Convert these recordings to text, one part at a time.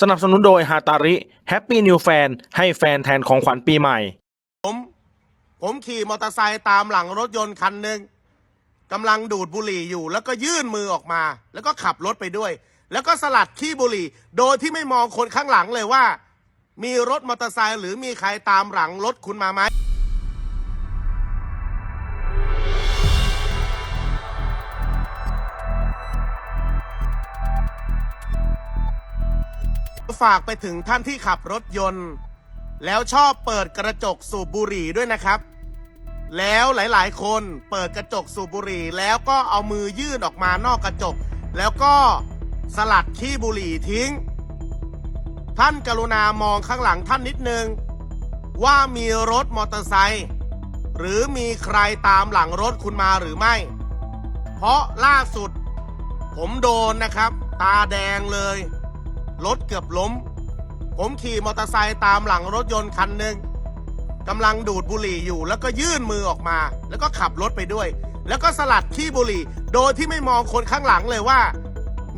สนับสนุนโดยฮาตาริแฮปปี้นิวแฟนให้แฟนแทนของขวัญปีใหม่ ผมผมขี่มอเตอร์ไซค์ตามหลังรถยนต์คันหนึ่งกำลังดูดบุหรี่อยู่ แล้วก็ยื่นมือออกมา แล้วก็ขับรถไปด้วย แล้วก็สลัดขี้บุหรี่ โดยที่ไม่มองคนข้างหลังเลยว่า มีรถมอเตอร์ไซค์หรือมีใครตามหลังรถคุณมาไหม ฝากไปถึงท่านที่ขับรถยนต์ แล้วชอบเปิดกระจกสูบบุหรี่ด้วยนะครับ แล้วหลายๆ คนเปิดกระจกสูบบุหรี่แล้วก็เอามือยื่นออกมานอกกระจก แล้วก็สลัดขี้บุหรี่ทิ้ง ท่านกรุณามองข้างหลังท่านนิดนึง ว่ามีรถมอเตอร์ไซค์หรือมีใครตามหลังรถคุณมาหรือไม่ เพราะล่าสุด ผมโดนนะครับ ตาแดงเลย รถเกือบล้ม ผมขี่มอเตอร์ไซค์ตามหลังรถยนต์คันหนึ่งกำลังดูดบุหรี่อยู่ แล้วก็ยื่นมือออกมา แล้วก็ขับรถไปด้วย แล้วก็สลัดขี้บุหรี่ โดยที่ไม่มองคนข้างหลังเลยว่า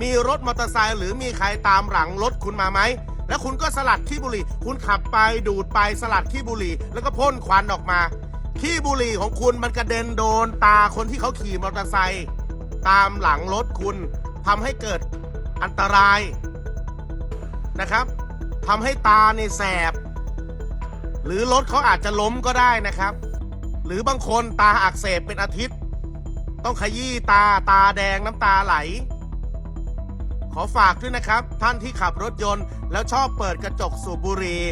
มีรถมอเตอร์ไซค์หรือมีใครตามหลังรถคุณมาไหมแล้วคุณก็สลัดขี้บุหรี่ คุณขับไปดูดไปสลัดขี้บุหรี่ แล้วก็พ่นควันออกมาขี้บุหรี่ของคุณมันกระเด็นโดนตาคนที่เขาขี่มอเตอร์ไซค์ตามหลังรถคุณทำให้เกิดอันตราย นะครับทำให้ตาเนี่ยแสบ หรือรถเขาอาจจะล้มก็ได้นะครับ หรือบางคนตาอักเสบเป็นอาทิตย์ ต้องขยี้ตาตาแดงน้ำตาไหล ขอฝากด้วยนะครับ ท่านที่ขับรถยนต์ แล้วชอบเปิดกระจกสูบบุหรี่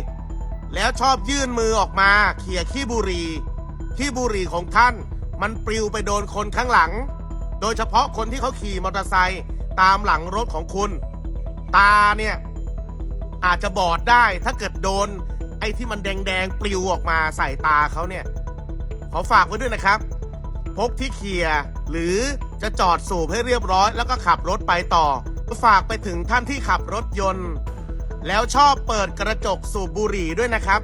แล้วชอบยื่นมือออกมาเขี่ยขี้บุหรี่ขี้บุหรี่ของท่านมันปลิวไปโดนคนข้างหลัง โดยเฉพาะคนที่เขาขี่มอเตอร์ไซค์ตามหลังรถของคุณ ตาเนี่ย อาจจะบอดได้ ถ้าเกิดโดน ไอ้ที่มันแดงๆปลิวออกมาใส่ตาเขาเนี่ย ขอฝากไว้ด้วยนะครับ พกที่เคลียร์หรือจะจอดสูบให้เรียบร้อย แล้วก็ขับรถไปต่อ ฝากไปถึงท่านที่ขับรถยนต์ แล้วชอบเปิดกระจกสูบบุหรี่ด้วยนะครับ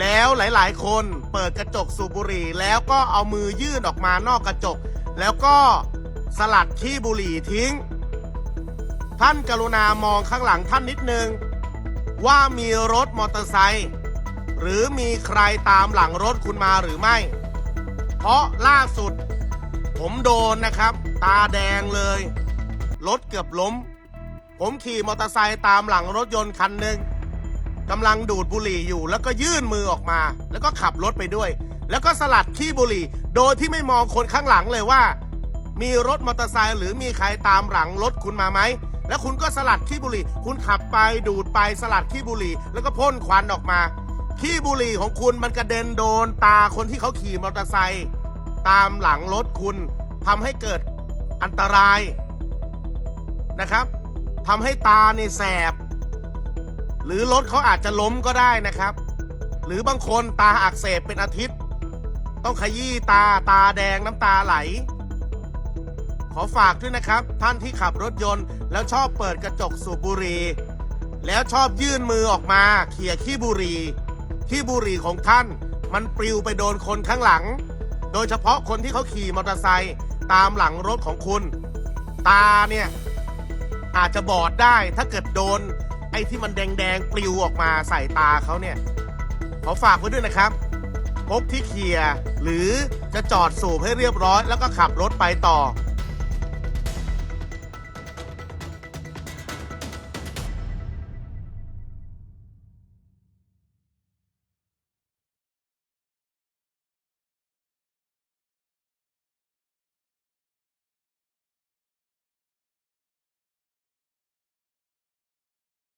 แล้วหลายๆ คนเปิดกระจกสูบบุหรี่ แล้วก็เอามือยื่นออกมานอกกระจก แล้วก็สลัดขี้บุหรี่ทิ้ง ท่านกรุณามองข้างหลังท่านนิดนึง ว่ามีรถมอเตอร์ไซค์หรือมีใครตามหลังรถคุณมาหรือไม่ เพราะล่าสุด ผมโดนนะครับ ตาแดงเลย รถเกือบล้ม ผมขี่มอเตอร์ไซค์ตามหลังรถยนต์คันหนึ่งกำลังดูดบุหรี่อยู่แล้วก็ยื่นมือออกมา แล้วก็ขับรถไปด้วย แล้วก็สลัดขี้บุหรี่ โดยที่ไม่มองคนข้างหลังเลยว่า มีรถมอเตอร์ไซค์หรือมีใครตามหลังรถคุณมาไหม แล้วคุณก็สลัดขี้บุหรี่ คุณขับไปดูดไปสลัดขี้บุหรี่ แล้วก็พ่นควันออกมา ขี้บุหรี่ของคุณมันกระเด็นโดนตาคนที่เขาขี่มอเตอร์ไซค์ตามหลังรถคุณทำให้เกิดอันตรายนะครับทำให้ตาเนี่ยแสบ หรือรถเขาอาจจะล้มก็ได้นะครับ หรือบางคนตาอักเสบเป็นอาทิตย์ ต้องขยี้ตาตาแดงน้ำตาไหล ขอฝากด้วยนะครับ ท่านที่ขับรถยนต์ แล้วชอบเปิดกระจกสูบบุหรี่แล้วชอบยื่นมือออกมาเขี่ยขี้บุหรี่ขี้บุหรี่ของท่าน มันปลิวไปโดนคนข้างหลัง โดยเฉพาะคนที่เขาขี่มอเตอร์ไซค์ตามหลังรถของคุณ ตาเนี่ย อาจจะบอดได้ถ้าเกิดโดน ไอ้ที่มันแดงๆปลิวออกมาใส่ตาเขาเนี่ยขอฝากไว้ด้วยนะครับพกที่เคลียหรือจะจอดสูบให้เรียบร้อย แล้วก็ขับรถไปต่อ